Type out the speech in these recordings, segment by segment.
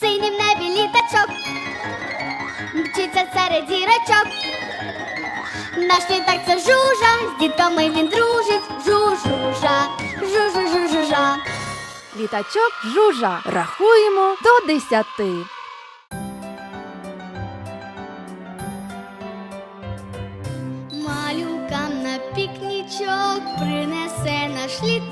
Синім небі літачок, мчиться серед зірочок. Наш літак це жужа, з дітками він дружить, жу-жужа, жу-жу-жу-жужа. Літачок жужа. Рахуємо до десяти. Малюкам на пікнічок принесе наш літачок,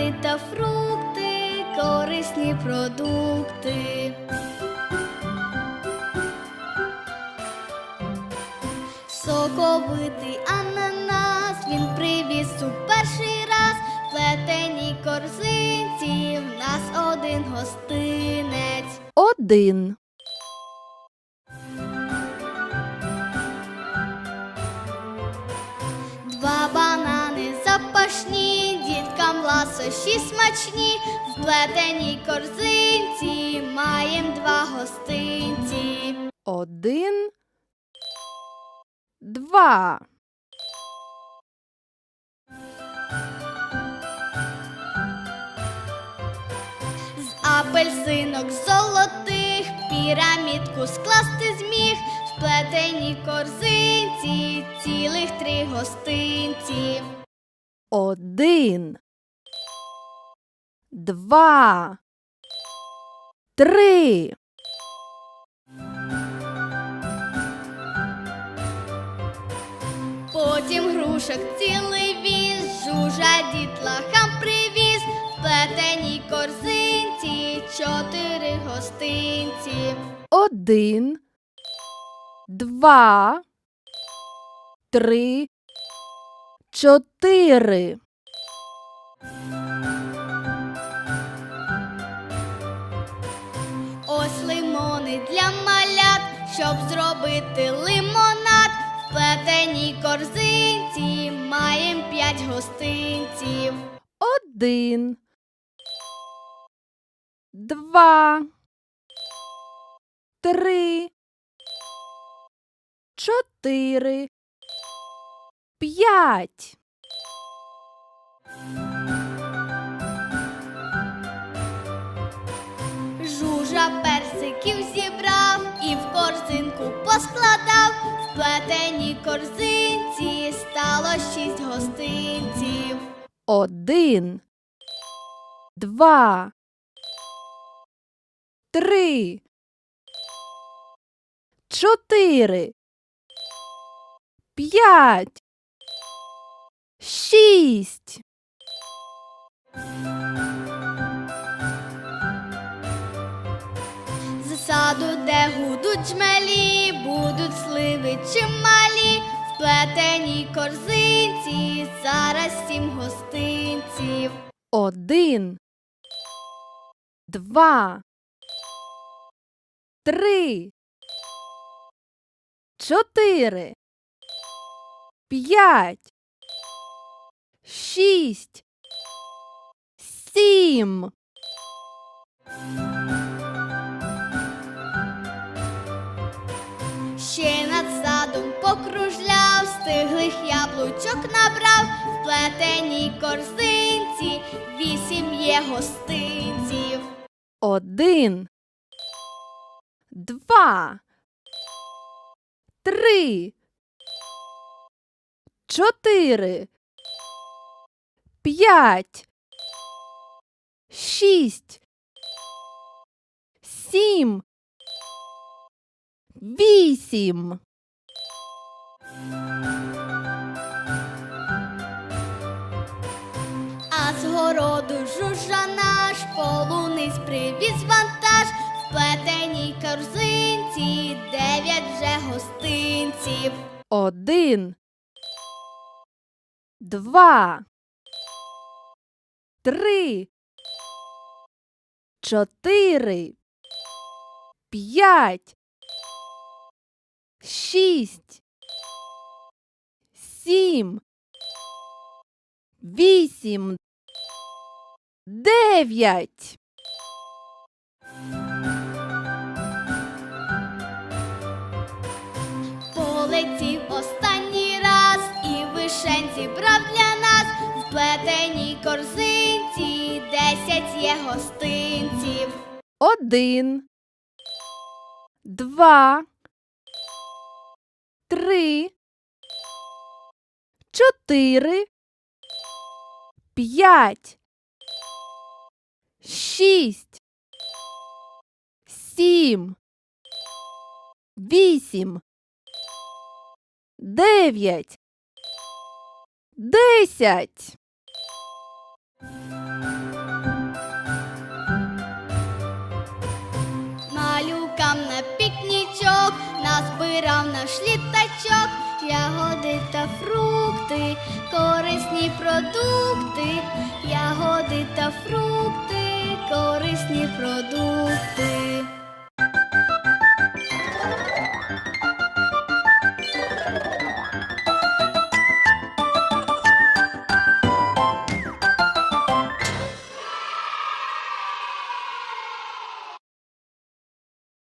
ягоди та фрукти, корисні продукти. Соковитий ананас він привіз у перший раз в плетеній корзинці в нас один гостинець. Один. Діткам смачні, в плетеній корзинці маєм два гостинці. Один. Два. З апельсинок золотих пірамідку скласти зміг, в плетеній корзинці цілих три гостинці. Один. Два. Три. Потім грушок цілий віз, жужа дітлахам привіз, в плетеній корзинці чотири гостинці. Один. Два. Три. Чотири. Лимони для малят, щоб зробити лимонад. В плетеній корзинці маєм п'ять гостинців. Один. Два. Три. Чотири. П'ять. Корзинку поскладав. В плетеній корзинці стало шість гостинців. Один. Два. Три. Чотири. П'ять. Шість. Де гудуть жмелі, будуть сливи чималі. В плетеній корзинці зараз сім гостинців. Один. Два. Три. Чотири. П'ять. Шість. Сім. Над садом покружляв, стиглих яблучок набрав, в плетеній корзинці вісім є гостинців. Один. Два. Три. Чотири. П'ять. Шість. Сім. Вісім. А з городу жужа наш полуниць привіз вантаж в плетеній корзинці дев'ять вже гостинців. Один. Два. Три. Чотири. П'ять. Шість. Сім. Вісім. Дев'ять. Полетів останній раз і вишень зібрав для нас в плетеній корзинці десять є гостинців. Один. Два. Три. Чотири. П'ять. Шість. Сім. Вісім. Дев'ять. Десять. Малюкам на пікнічок назбирав наш літачок, Ягоди та фрукти, корисні продукти, ягоди та фрукти, корисні продукти.